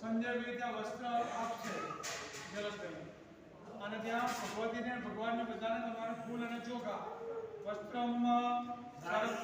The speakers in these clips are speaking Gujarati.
સંજયભાઈ ત્યાં વસ્ત્ર આપશે જલસબેન અને ત્યાં ભગવતીને, ભગવાનને બધાને તમારે ફૂલ અને ચોખા. વસ્ત્રમાં સરસ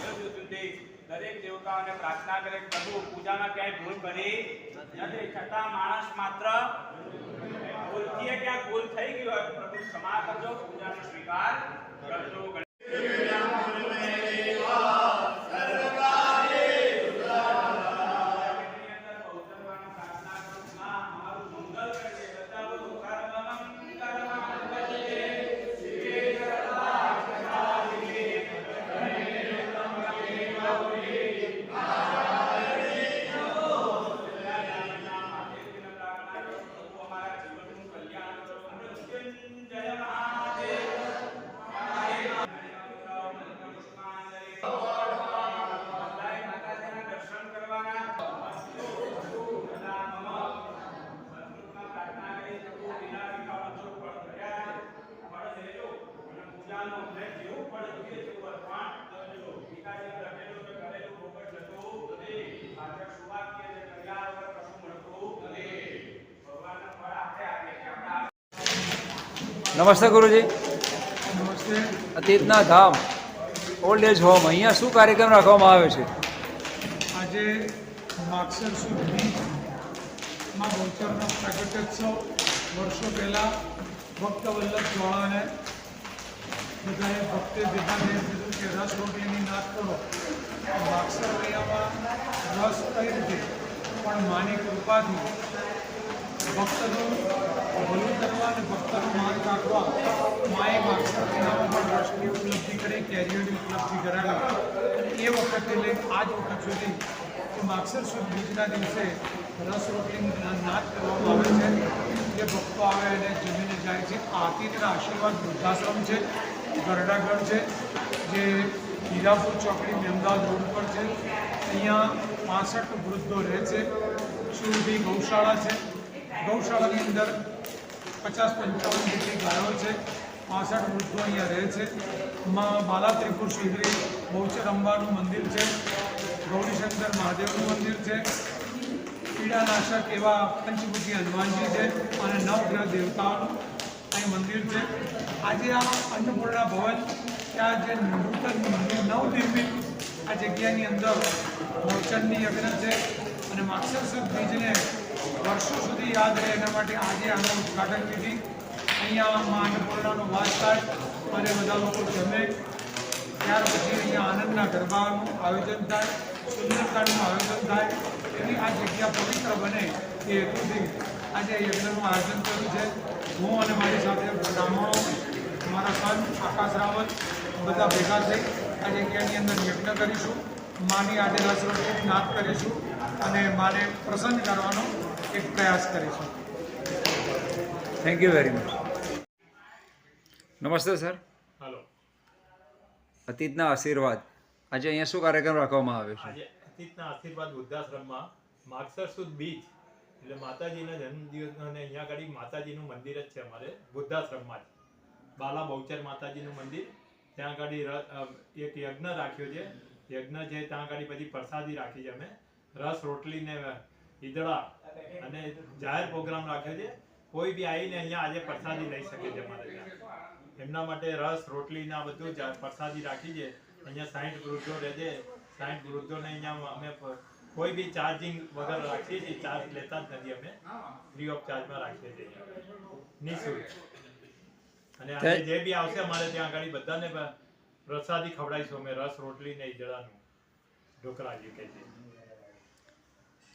લઈ સુધી દરેક દેવતાઓને પ્રાર્થના કરે પ્રભુ પૂજામાં ક્યાંય ભૂલ કરી નથી. છતાં માણસ માત્ર ભૂલથી ક્યાં ભૂલ થઈ ગઈ હોય પ્રભુ ક્ષમા કરજો, પૂજાનો સ્વીકાર કરજો. 嗯，加油吧。નમસ્તે ગુરુજી. નમસ્તે. અતીતના ધામ ઓલ્ડ એજ હોમ અહીંયા શું કાર્યક્રમ રાખવામાં આવે છે? આજે માગસર સુધીમાં બહુચરનો પ્રાગટ્યોત્સવ વર્ષો પહેલાં ભક્ત વલ્લભ ચોળાને બધાએ ભક્તે ભેગા થઈને કીધું કે રસ રોટલીની નાશ કરો. માગસર મૈયામાં રસ કઈ રીતે? પણ માની કૃપાથી ભક્તનું ભલું અને ભક્તનો માન રાખવા માએ માગસર પણ ઉપલબ્ધિ કરી કેરિયરની ઉપલબ્ધિ કરાવી એ વખતે લઈને આજ વખત સુધી માગસર સુદ દિવસે રસ રોટલીની નાદ કરવામાં આવે છે જે ભક્તો આવે અને જમીને જાય છે આરતીના આશીર્વાદ વૃદ્ધાશ્રમ છે ગરડાગઢ છે જે હીરાપુર ચોકડી મેમદાદ રોડ પર છે અહીંયા પાસઠ વૃદ્ધો રહે છે સુરભી ગૌશાળા છે ગૌશાળાની અંદર પચાસ પંચાવન જેટલી ગાયો છે. પાસઠ વૃદ્ધો અહીંયા રહે છે. માં બાલા ત્રિપુર સુંદરી બહુચર અંબાનું મંદિર છે. ગૌરીશંકર મહાદેવનું મંદિર છે. પીડાનાશક એવા પંચમુખી હનુમાનજી છે અને નવગ્રહ દેવતાઓનું અહીં મંદિર છે. આજે આ અન્નપૂર્ણા ભવન, ત્યાં જે નૂતન નવનિર્મિત આ જગ્યાની અંદર મોચનની યજ્ઞ છે અને માક્ષર બીજને વર્ષો સુધી યાદ રહે એના માટે આજે આનો ઉદઘાટન વિધિ. અહીંયા મા અન્નપૂર્ણાનો વાસ અને બધા લોકો જમે. ત્યાર પછી અહીંયા આનંદના ગરબાનું આયોજન થાય સુંદરતાનું આયોજન થાય. એવી આ જગ્યા પવિત્ર બને એ હેતુથી આજે યજ્ઞનું આયોજન કર્યું છે. હું અને મારી સાથે બ્રાહ્મણો મારા સંત આકાશ રાવત બધા ભેગા થઈ આ જગ્યાની અંદર યજ્ઞ કરીશું. માની આજે રસરોટલી નાદ કરીશું. અને માને પ્રસન્ન કરવાનો એક પ્રયાસ કરીશું. થેન્ક યુ વેરી મચ નમસ્તે સર હાલો. અતીતના આશીર્વાદ. આજે અહીંયા શું કાર્યક્રમ રાખવામાં આવ્યો છે? આજે અતીતના આશીર્વાદ વૃદ્ધાશ્રમમાં માગસર સુદ બીચ એટલે માતાજીના જન્મદિવસ અને અહીંયા આગળ માતાજીનું મંદિર જ છે અમારે વૃદ્ધાશ્રમમાં જ. બાલા બહુચર માતાજીનું મંદિર ત્યાં આગળ એક યજ્ઞ રાખ્યો છે. યજ્ઞ છે ત્યાં આગળ પછી પ્રસાદી રાખી છે અમે. રસ રોટલી ને ઈદડા અને જાહેર પ્રોગ્રામ રાખ્યો છે. કોઈ બી આવીને અહીંયા આજે પ્રસાદી લઈ શકે છે અમારે ત્યાં. એમના માટે રસ રોટલી ને બધું પ્રસાદી રાખી છે. અહીંયા સાઠ વૃદ્ધો રહે છે. સાઠ વૃદ્ધોને અહીંયા અમે કોઈ બી ચાર્જિંગ વગર રાખીએ છીએ ચાર્જ લેતા જ નથી અમે. ફ્રી ઓફ ચાર્જમાં રાખીએ છીએ નિઃશુલ્ક. અને આજે જે બી આવશે અમારે ત્યાં આગળ બધાને પ્રસાદી ખવડાવીશું અમે રસ રોટલી ને ઈદડાનું ઢોકળા જે કહે છે.